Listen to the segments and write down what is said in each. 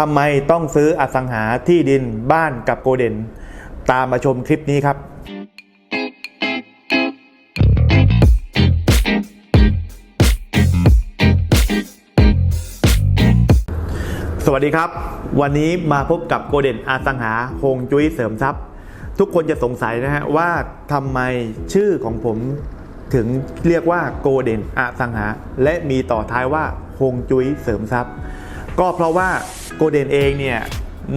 ทำไมต้องซื้ออสังหาที่ดินบ้านกับโกเดนตามมาชมคลิปนี้ครับสวัสดีครับ วันนี้มาพบกับโกเดนอาสังหาโฮงจุ้ยเสริมทรัพย์ ทุกคนจะสงสัยนะฮะว่าทำไมชื่อของผมถึงเรียกว่าโกเดนอาสังหา และมีต่อท้ายว่าโฮงจุ้ยเสริมทรัพย์ ก็เพราะว่าโกเดนเองเนี่ย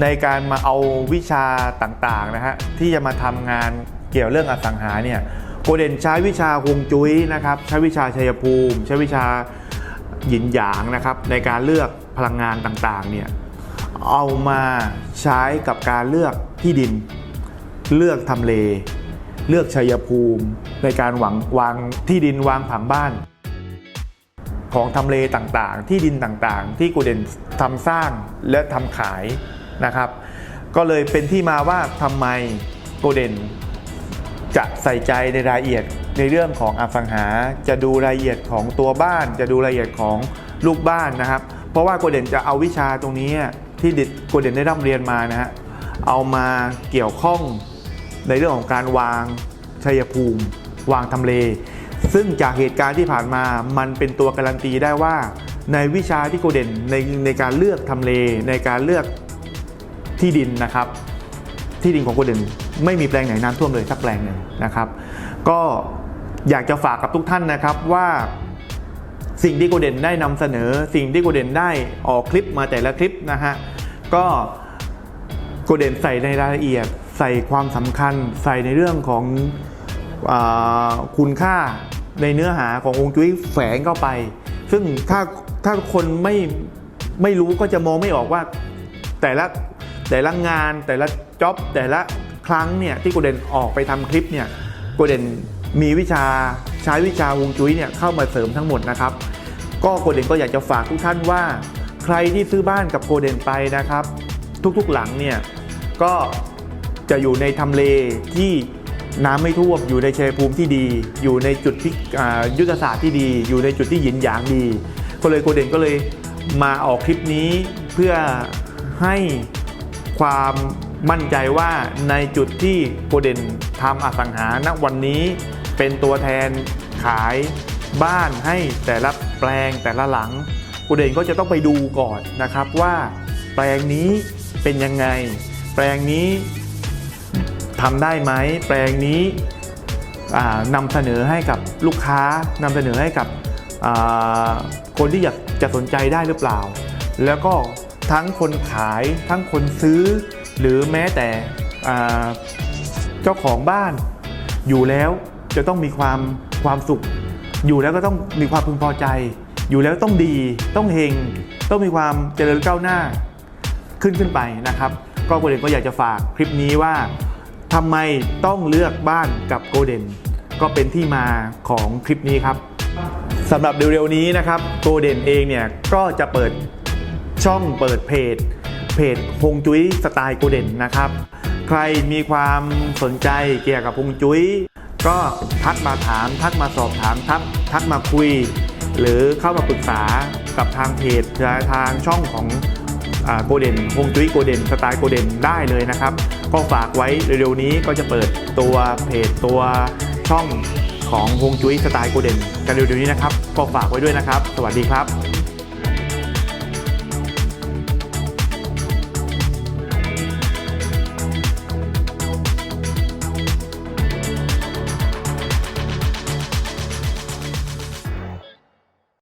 ในการมาเอาวิชาต่างๆนะฮะที่จะมาทำงานเกี่ยวเรื่องอสังหาเนี่ยโกเดนใช้วิชาฮวงจุ้ยนะครับใช้วิชาชัยภูมิ ใช้วิชาหยินหยางนะครับในการเลือกพลังงานต่างๆเนี่ยเอามาใช้กับการเลือกที่ดิน เลือกทำเล เลือกชัยภูมิ ในการหวังวางที่ดินวางผังบ้าน ของทำเลต่างๆ ที่ดินต่างๆ ที่กูเด่นทำสร้างและทำขายนะครับ ก็เลยเป็นที่มาว่าทำไมโกเด่นจะใส่ใจในรายละเอียดในเรื่องของอสังหา จะดูรายละเอียดของตัวบ้าน จะดูรายละเอียดของลูกบ้านนะครับ เพราะว่าโกเด่นจะเอาวิชาตรงนี้ที่ดิโกเด่นได้ร่ำเรียนมานะฮะเอามาเกี่ยวข้องในเรื่องของการวางชัยภูมิ วางทำเล ซึ่งจากเหตุการณ์ที่ผ่านมามันเป็นตัวการันตีได้ว่า ในวิชาที่โกเด่นในในการเลือกทำเลในการเลือกที่ดินนะครับ ที่ดินของโกเดนไม่มีแปลงไหนน้ำท่วมเลยสักแปลงหนึ่งนะครับ ก็อยากจะฝากกับทุกท่านนะครับว่าสิ่งที่โกเดนได้นำเสนอสิ่งที่โกเดนได้ออกคลิปมาแต่ละคลิปนะฮะก็โกเดนใส่ในรายละเอียด ใส่ความสำคัญ ใส่ในเรื่องของอคุณค่า ในเนื้อหาขององค์จุ้ยแฝงเข้าไป ซึ่งถ้าถ้าคนไม่ไม่รู้ก็จะมองไม่ออกว่า แต่ละแต่ละงานแต่ละจ็อบแต่ละครั้งเนี่ยที่โกเดนออกไปทำคลิปเนี่ยโกเดนมีวิชาใช้วิชาวงจุ้ยเนี่ยเข้ามาเสริมทั้งหมดนะครับ ก็โกเดนก็อยากจะฝากทุกท่านว่า ใครที่ซื้อบ้านกับโกเดนไปนะครับ ทุกๆหลังเนี่ยก็จะอยู่ในทำเลที่ น้ำไม่ท่วมอยู่ในชัยภูมิที่ดี อยู่ในจุดที่ยุทธศาสตร์ที่ดี อยู่ในจุดที่หยินหยางดี ก็เลยโกเดนก็เลยมาออกคลิปนี้เพื่อให้ความมั่นใจว่าในจุดที่โกเดนทำอสังหาณวันนี้เป็นตัวแทนขายบ้านให้แต่ละแปลงแต่ละหลังโกเดนก็จะต้องไปดูก่อนนะครับว่า แปลงนี้เป็นยังไง แปลงนี้ ทำได้ไหมแปลงนี้นำเสนอให้กับลูกค้านำเสนอให้กับคนที่อยากจะสนใจได้หรือเปล่า แล้วก็ทั้งคนขายทั้งคนซื้อ หรือแม้แต่เจ้าของบ้าน อยู่แล้วจะต้องมีความความสุข อยู่แล้วก็ต้องมีความพึงพอใจ อยู่แล้วต้องดีต้องเฮงต้องมีความเจริญก้าวหน้าขึ้นขึ้นไปนะครับ ก็โกเดนก็อยากจะฝากคลิปนี้ว่า ทำไมต้องเลือกบ้านกับโกเดนก็เป็นที่มาของคลิปนี้ครับสำหรับเร็วๆนี้นะครับโกเดนเองเนี่ยก็จะเปิดช่องเปิดเพจ เพจฮงจุ้ยสไตล์โกเดนนะครับ ใครมีความสนใจเกี่ยวกับฮงจุ้ยก็ทักมาถาม ทักมาสอบถามทักทักมาคุย หรือเข้ามาปรึกษากับทางเพจทางช่องของ โกเดนฮงจุ้ยโกเดนสไตล์โกเดนได้เลยนะครับ ก็ฝากไว้เร็วๆนี้ก็จะเปิดตัวเพจตัวช่องของฮงจุ้ยสไตล์โกเดนกันเร็วๆนี้นะครับ ก็ฝากไว้ด้วยนะครับ สวัสดีครับ